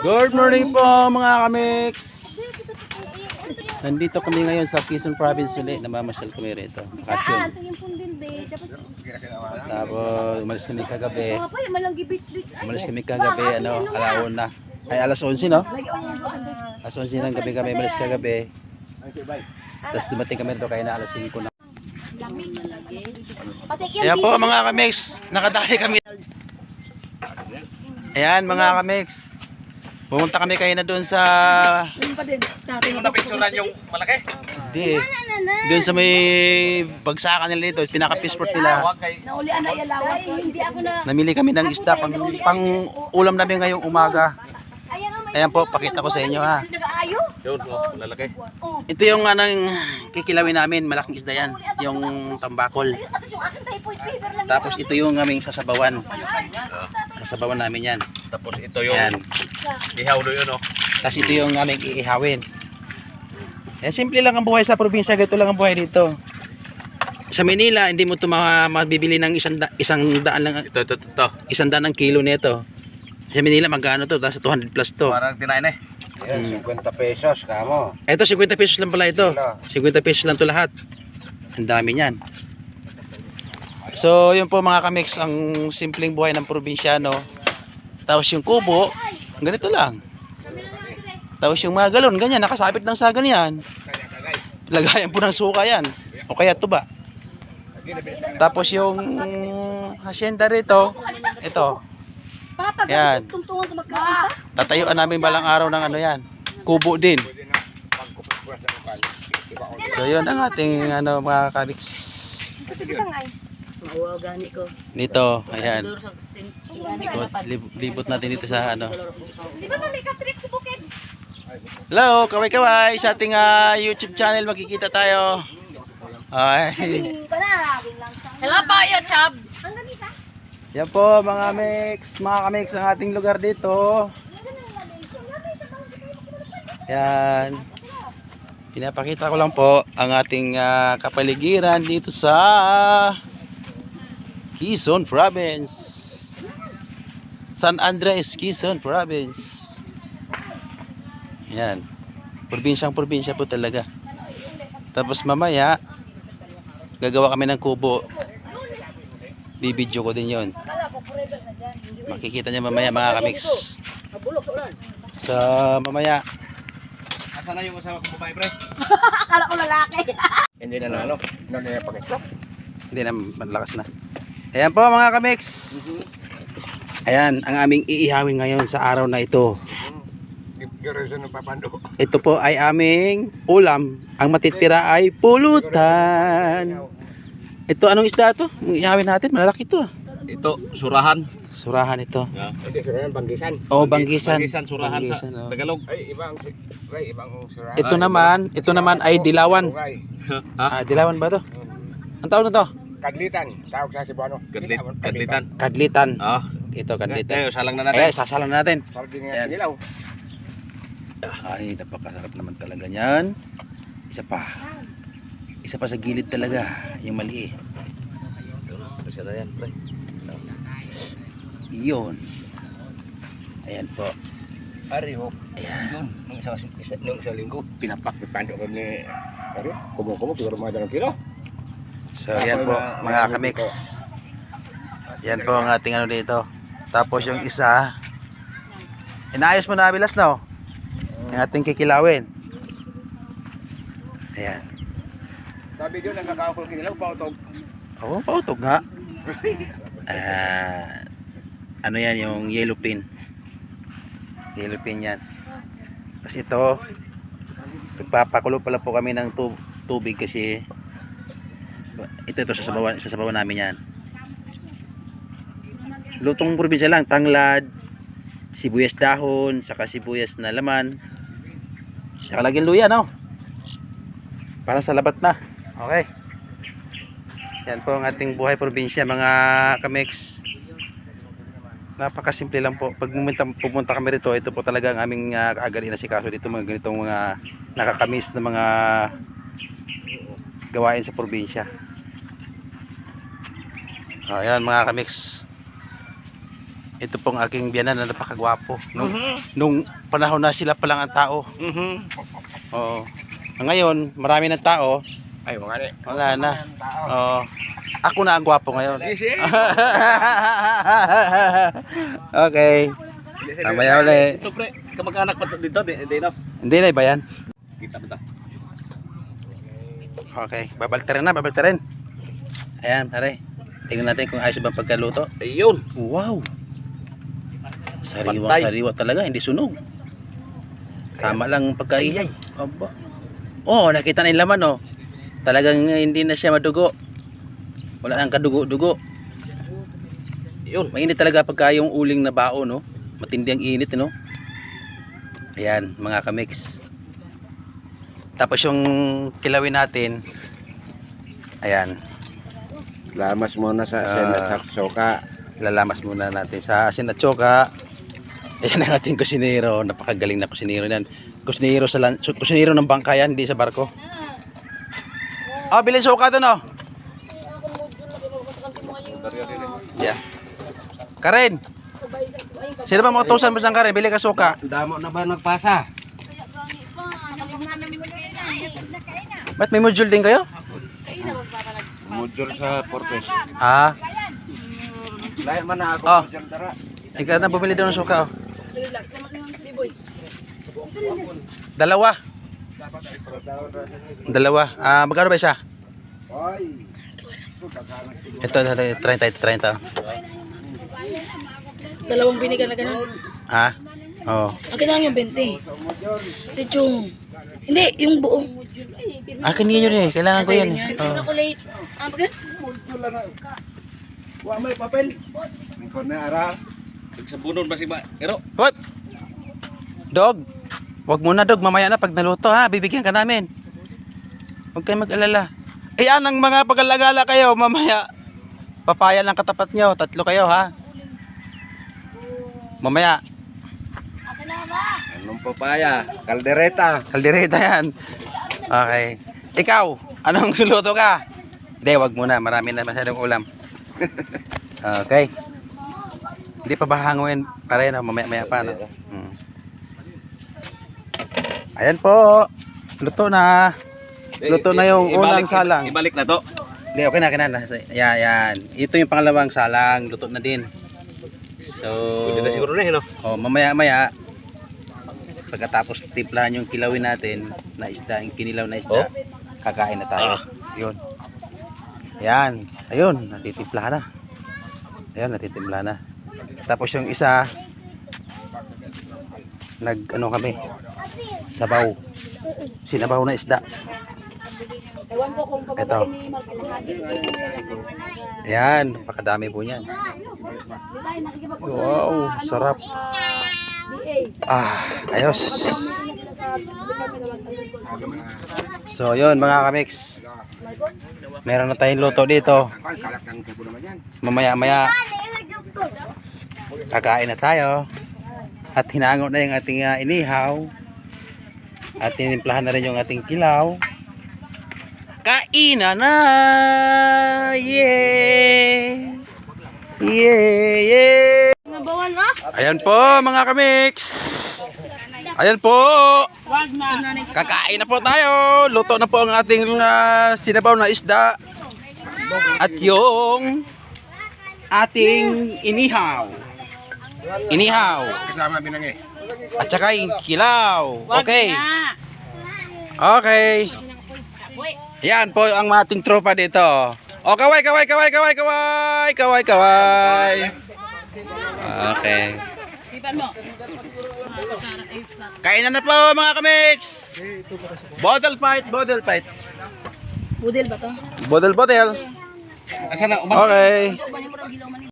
Good morning po mga kamix. Nandito kami ngayon sa Quezon Province ulit. Namamasyal kami rito. Dapat, Tapos umalis kami kagabi. Umalis kami kagabi, ano, alauna. Ay, alas 11, no? Alas 11 ng gabi kami, umalis kagabi. Tapos dumating kami rito kaya na alas 5 na. Ayan po mga kamix, nakadali kami. Ayan mga kamix. Pumunta kami kayo na doon sa... Hindi mo napicturan yung malaki? Hindi. Doon sa may bagsakan nila dito, pinaka-pisport nila. Naulian na yalawan. Hindi ako na... Namili kami ng isda pang, pang ulam namin ngayong umaga. Ayan. Ayan po, pakita ko sa inyo ha. Yun, oh, malalaki. Ito yung anong kikilawin namin, malaking isda yan. Yung tambakol. Tapos ito yung aming sasabawan. Sasabawan namin yan. Tapos ito yung Ayan. ihaw do yun, oh. Tapos ito yung aming iihawin. Eh, simple lang ang buhay sa probinsya. Ganito lang ang buhay dito. Sa Manila, hindi mo ito ma- mabibili ng isang, da- isang daan lang, Ito, ito, ito, ito. isang daan ng kilo nito. Sa Manila, magkano to? Nasa 200 plus to. Parang tinayin eh. Yan, 50 pesos, kamo. Ito, 50 pesos lang pala ito. 50 pesos lang to lahat. Ang dami niyan. So, yun po mga kamix, ang simpleng buhay ng probinsyano. Tapos yung kubo, ganito lang. Tapos yung mga galon, ganyan, nakasabit lang sa ganyan. Lagayan po ng suka yan. O kaya tuba. Tapos yung hacienda rito, ito, Yan. tungtungan ko magkakita. tatayuan namin balang araw ng ano yan. Kubo din. So yun ang ating ano mga kamix. Mauwa gani ko. Dito, ayan. Libot, lib- libot natin dito sa ano. Di ba may katrik sa bukid? Hello, kaway-kaway sa ating ah, YouTube channel makikita tayo. Ay. Hello pa ya chab. Yan po mga mix, mga kamix ang ating lugar dito. Yan. Pinapakita ko lang po ang ating ah, kapaligiran dito sa Quezon Province. San Andres, Quezon Province. Yan. Probinsyang probinsya po talaga. Tapos mamaya, gagawa kami ng kubo. Bibidyo ko din yon. Makikita niyo mamaya mga kamix. Sa mamaya, Asa na yung asawa kong babae, pre? Akala ko lalaki. Hindi na na ano, hindi na pag-itlog. hindi na malakas na. Ayan po mga kamix. Ayan, ang aming iihawin ngayon sa araw na ito. Ito po ay aming ulam. Ang matitira ay pulutan. Ito, anong isda to? Ang iihawin natin, malalaki to. ah. Ito, surahan. Surahan ito. Sila yan, banggisan. O, banggisan. Banggisan, surahan Banggisan, sa oh. Tagalog. Ay, ibang, ay, ibang sura. Ito naman, ito naman ay dilawan. Ugay. Ah, ha? dilawan ba to? Ang tawag na to? Kadlitan, tawag sa Cebuano. Kadlit, kadlitan. Kadlitan. Ah. Ito, kadlitan. Tayo, salang na Ayan, natin. sasalan na natin. Sardin Ayan. nga nilaw. Ay, napakasarap naman talaga niyan. Isa pa. Isa pa sa gilid talaga. Yung mali eh. Na yan, pre. Iyon. Ayan po. Ari, ho. Ayan. Yun, nung isang, isa, nung isang linggo, pinapak, pipando ko ni, ari, kumo-kumo, siguro mga dalawang kilo. So, ayan po, mga kamix. Yan po ang ating ano dito. Tapos yung isa, inaayos mo na bilas no? Yung ating kikilawin. Ayan. Sabi doon, nagkakakul kinilaw, pautog. Oo, oh, pautog nga. Ah, ano yan, yung yellow pin. Yellow pin yan. Tapos ito, nagpapakulo pala po kami ng tub tubig kasi ito ito sasabawan, sasabawan namin yan. Lutong probinsya lang, tanglad, sibuyas dahon, saka sibuyas na laman, saka lagyan luya, no? Para sa labat na. Okay. Yan po ang ating buhay probinsya mga kamix. Napakasimple lang po. Pag pumunta, pumunta kami rito, ito po talaga ang aming uh, kaagaling na si kaso dito mga ganitong mga nakakamis na mga gawain sa probinsya. Ayan mga kamix. Ito pong aking biyanan na napakagwapo. Nung, nung panahon na sila pa lang ang tao. Mhm. Oo. Ngayon, marami ng tao. Ay, mga ni. Wala na. Oo. Ako na ang gwapo ngayon. Okay. Mamaya ulit. Ito pre, kamag-anak pa to dito, di, di na. Hindi na iba yan. Kita ba ta? Okay. Babalterin na, babalterin. Ayan, pare. Tingnan natin kung ayos ba pagkaluto. Ayun. Wow. Sariwa, sariwa talaga, hindi sunog. Tama lang ang pagkaingay. Aba. Oh, nakita na yung laman oh. Talagang hindi na siya madugo. Wala nang kadugo-dugo. Ayun. Mainit talaga pagka yung uling na bao, no? Matindi ang init, no? Ayan, mga kamix. Tapos yung kilawin natin, ayan, Lamas muna sa Ah. sa soka. lalamas muna natin sa asin at tsoka. Ayan ang ating kusinero. Napakagaling na kusinero yan. Kusinero, sa kusinero ng bangka yan, hindi sa barko. Oh, bilhin suka doon, oh. Yeah. Karen! Sino ba mga tusan mo Karen? Bili ka suka. Damo na ba nagpasa? Ba't may module din kayo? Module sa Portes. Ah, Lahat man na ako Oh. module dara. ikaw na bumili doon ng suka, oh. Dalawa. Dalawa. Ah, magkano ba isa? Ito, ito, 30, ito, 30. Dalawang binigan na ganun. Ha? Oo. Akin lang yung 20. Si Chung. Hindi, yung buong. Akin yun eh. Kailangan ko yan eh. Oo. Chocolate. Ah, baga? Wa may papel. Ko na ara. Sa bunod ba si ba? Ero. What? Dog. Wag muna dog. Mamaya na pag naluto ha. Bibigyan ka namin. Huwag kayo mag-alala. Eh yan ang mga pag-alagala kayo. Mamaya. Papaya lang katapat nyo. Tatlo kayo ha. Mamaya. Anong papaya? Kaldereta. Kaldereta yan. Okay. Ikaw. Anong luto ka? Hindi, wag muna. Marami na masyadong ulam. Okay. Hindi pa ba hanguin? Para yan, mamaya-maya pa. No? Hmm. Ayan po. Luto na. Luto na yung unang salang. Ibalik na to. Hindi, okay na, okay na. Yan, yan. Ito yung pangalawang salang. Luto na din. So, Pwede na siguro na eh, no? oh, mamaya-maya, pagkatapos timplahan yung kilawin natin na isda, yung kinilaw na isda, kakain na tayo. Ah. Yun. Yan. Ayun, natitimplahan na. Ayun, natitimplahan na. Tapos yung isa, nag, ano kami, sabaw. Sinabaw na isda. Ito. ni Marcolahadi. Yan, napakadami po niyan. Wow, sarap. Ah, ayos. So, yun mga kamix. Meron na tayong luto dito. Yan. Mamaya-maya, kakain na tayo. At hinango na yung ating ah, inihaw. At tinimplahan na rin yung ating kilaw. Kainan na! Yeah! Yeah! Yeah! Nabawan mo? Ayan po mga kamix. Ayan po. Kakain na po tayo. Luto na po ang ating ah, sinabaw na isda. At yung ating inihaw. Inihaw. Kasama binangi. At saka yung kilaw. Okay. Okay. Yan po ang ating tropa dito. O kaway, kaway, kaway, kaway, kaway, kaway, kaway. Okay. Kainan na po mga kamix. Bottle fight, bottle fight. Budil ba to? Bottle, bottle. Asa na? Okay. Uban yung murag gilaw man